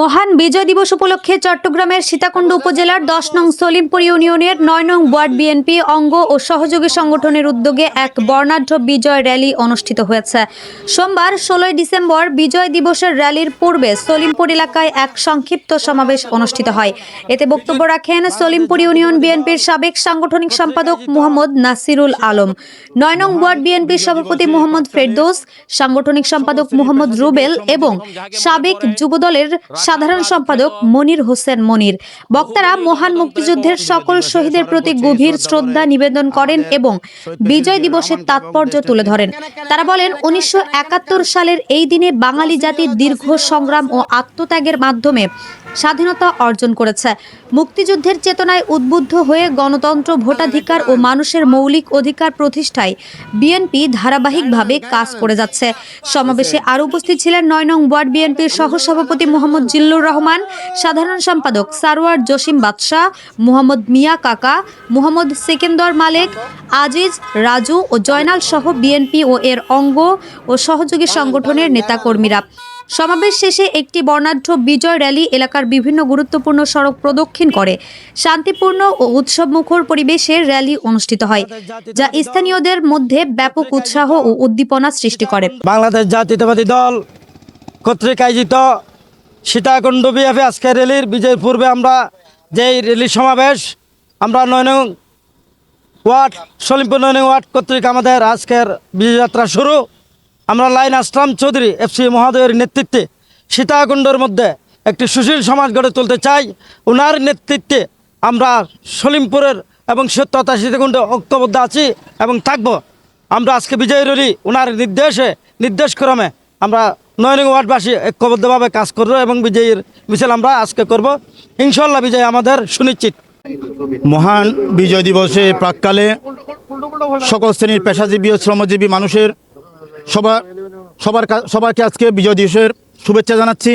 মহান বিজয় দিবস উপলক্ষে চট্টগ্রামের সীতাকুণ্ড উপজেলার দশ নং সলিমপুর ইউনিয়নের নয় নং ওয়ার্ড বিএনপি অঙ্গ ও সহযোগী সংগঠনের উদ্যোগে এক বর্ণাঢ্য বিজয় র্যালি অনুষ্ঠিত হয়েছে। সোমবার ষোলোই ডিসেম্বর বিজয় দিবসের র্যালির পূর্বে সলিমপুর এলাকায় এক সংক্ষিপ্ত সমাবেশ অনুষ্ঠিত হয়। এতে বক্তব্য রাখেন সলিমপুর ইউনিয়ন বিএনপির সাবেক সাংগঠনিক সম্পাদক মোহাম্মদ নাসিরুল আলম, নয় নং ওয়ার্ড বিএনপির সভাপতি মোহাম্মদ ফেরদৌস, সাংগঠনিক সম্পাদক মোহাম্মদ রুবেল এবং সাবেক যুবদলের সাধারণ সম্পাদক মনির হোসেন মনির। বক্তারা মহান মুক্তিযুদ্ধের সকল শহীদের প্রতি গভীর শ্রদ্ধা নিবেদন করেন এবং বিজয় দিবসের তাৎপর্য তুলে ধরেন। তারা বলেন, উনিশশো একাত্তর সালের এই দিনে বাঙালি জাতির দীর্ঘ সংগ্রাম ও আত্মত্যাগের মাধ্যমে স্বাধীনতা অর্জন করেছে। মুক্তিযুদ্ধের চেতনায় উদ্বুদ্ধ হয়ে গণতন্ত্র ভোটাধিকার ও মানুষের মৌলিক অধিকার প্রতিষ্ঠায় বিএনপি ধারাবাহিকভাবে কাজ করে যাচ্ছে। সমাবেশে আরও উপস্থিত ছিলেন নয় নং ওয়ার্ড বিএনপির সহসভাপতি মোহাম্মদ জিল্লুর রহমান, সাধারণ সম্পাদক সারোয়ার জসিম বাদশাহ, মোহাম্মদ মিয়া কাকা, মোহাম্মদ সেকেন্দর মালেক, আজিজ, রাজু ও জয়নাল সহ বিএনপি ও এর অঙ্গ ও সহযোগী সংগঠনের নেতাকর্মীরা। সমাবেশ শেষে একটি বর্ণাঢ্য বিজয় র্যালি এলাকার বিভিন্ন গুরুত্বপূর্ণ সড়ক প্রদক্ষিণ করে। শান্তিপূর্ণ ও উৎসবমুখর পরিবেশে র্যালি অনুষ্ঠিত হয়, যা স্থানীয়দের মধ্যে ব্যাপক উৎসাহ ও উদ্দীপনা সৃষ্টি করে। বাংলাদেশ জাতীয়তাবাদী দল কর্তৃক আয়োজিত সীতাকুণ্ড বিএফে আজকের র্যালির বিজয়ের পূর্বে আমরা যেই র্যালি সমাবেশ, আমরা নয় ওয়ার্ড, সলিমপুর নয় ওয়ার্ড কর্তৃক আমাদের আজকের বিজয়যাত্রা শুরু। আমরা লাইন আসলাম চৌধুরী এফসি মহোদয়ের নেতৃত্বে সীতাকুণ্ডের মধ্যে একটি সুশীল সমাজ গড়ে তুলতে চাই। ওনার নেতৃত্বে আমরা সলিমপুরের এবং সত্যতা সীতাকুণ্ড ঐক্যবদ্ধ আছি এবং থাকব। আমরা আজকে বিজয় রলি ওনার নির্দেশে, নির্দেশক্রমে আমরা নয় নং ওয়ার্ডবাসী ঐক্যবদ্ধভাবে কাজ করব এবং বিজয়ীর মিছিল আমরা আজকে করব। ইনশাল্লাহ বিজয় আমাদের সুনিশ্চিত। মহান বিজয় দিবসে প্রাককালে সকল শ্রেণির পেশাজীবী ও শ্রমজীবী মানুষের সবার সবার সবাইকে আজকে বিজয় দিবসের শুভেচ্ছা জানাচ্ছি।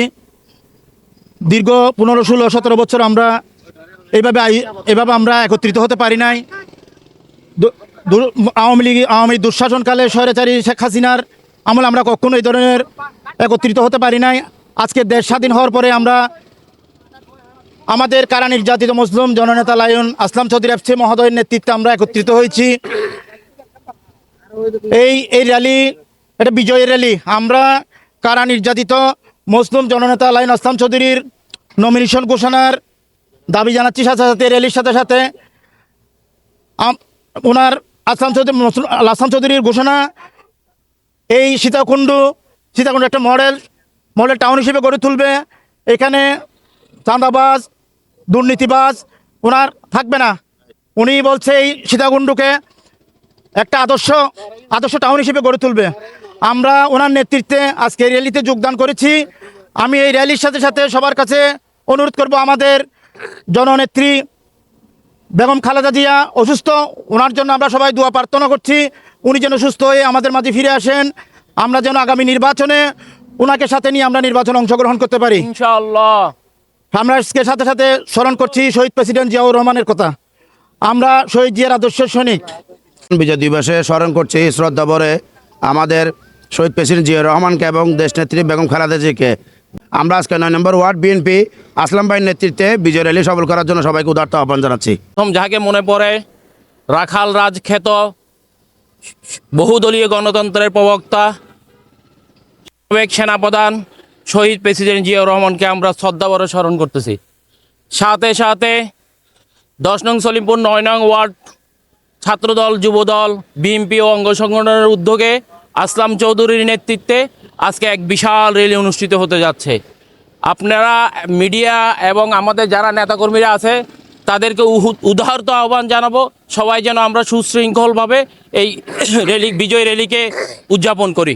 দীর্ঘ পনেরো, ষোলো, সতেরো বছর আমরা এইভাবে এভাবে আমরা একত্রিত হতে পারি নাই। আওয়ামী লীগ, আওয়ামী দুঃশাসনকালে স্বৈরাচারী শেখ হাসিনার আমলে আমরা কখনো এই ধরনের একত্রিত হতে পারি নাই। আজকে দেশ স্বাধীন হওয়ার পরে আমরা আমাদের কারা নির্যাতিত মুসলিম জননেতা লায়ন আসলাম চৌধুরী এফসি মহোদয়ের নেতৃত্বে আমরা একত্রিত হয়েছি। এই এই র্যালি এটা বিজয়ের র্যালি। আমরা কারা নির্যাতিত? মুসলিম জননেতা লায়ন আসলাম চৌধুরীর নমিনেশন ঘোষণার দাবি জানাচ্ছি সাথে সাথে র্যালির সাথে সাথে। ওনার আসলাম চৌধুরী আসলাম চৌধুরীর ঘোষণা। এই সীতাকুণ্ড সীতাকুণ্ড একটা মডেল মডেল টাউন হিসেবে গড়ে তুলবে। এখানে চাঁদাবাজ, দুর্নীতিবাজ ওনার থাকবে না। উনি বলছে এই সীতাকুণ্ডকে একটা আদর্শ আদর্শ টাউন হিসেবে গড়ে তুলবে। আমরা ওনার নেতৃত্বে আজকে এই র্যালিতে যোগদান করেছি। আমি এই র্যালির সাথে সাথে সবার কাছে অনুরোধ করব আমাদের জননেত্রী বেগম খালেদা জিয়া অসুস্থ ওনার জন্য আমরা সবাই দোয়া প্রার্থনা করছি। উনি যেন সুস্থ হয়ে আমাদের মাঝে ফিরে আসেন। আমরা যেন আগামী নির্বাচনে ওনাকে সাথে নিয়ে আমরা নির্বাচনে অংশগ্রহণ করতে পারি। ইনশাআল্লাহ। আমরা আজকে সাথে সাথে স্মরণ করছি শহীদ প্রেসিডেন্ট জিয়াউর রহমানের কথা। আমরা শহীদ জিয়ার আদর্শের সৈনিক। বিজয় দিবসে স্মরণ করছি শ্রদ্ধা ভরে আমাদের শহীদ প্রেসিডেন্ট জিয়া রহমানকে এবং দেশনেত্রী বেগম খালেদা জিকে আমরা আজকে নয় নম্বর ওয়ার্ড বিএনপি আসলাম ভাইয়ের নেতৃত্বে বিজয় র্যালি সফল করার জন্য সবাইকে উদার্ত আহ্বান জানাচ্ছি। প্রথম যাকে মনে পড়ে, রাখাল রাজ খ্যাত বহুদলীয় গণতন্ত্রের প্রবক্তা, সাবেক সেনাপ্রধান শহীদ প্রেসিডেন্ট জিয়াউর রহমানকে আমরা শ্রদ্ধাভরে স্মরণ করতেছি। সাথে সাথে দশ নং সলিমপুর নয় নং ওয়ার্ড ছাত্রদল, যুবদল, বিএনপি ও অঙ্গ সংগঠনের উদ্যোগে আসলাম চৌধুরীর নেতৃত্বে আজকে এক বিশাল র্যালি অনুষ্ঠিত হতে যাচ্ছে। আপনারা মিডিয়া এবং আমাদের যারা নেতাকর্মীরা আছে, তাদেরকে উদাহরত আহ্বান জানাব, সবাই যেন আমরা সুশৃঙ্খলভাবে এই র্যালি, বিজয় র্যালিকে উদযাপন করি।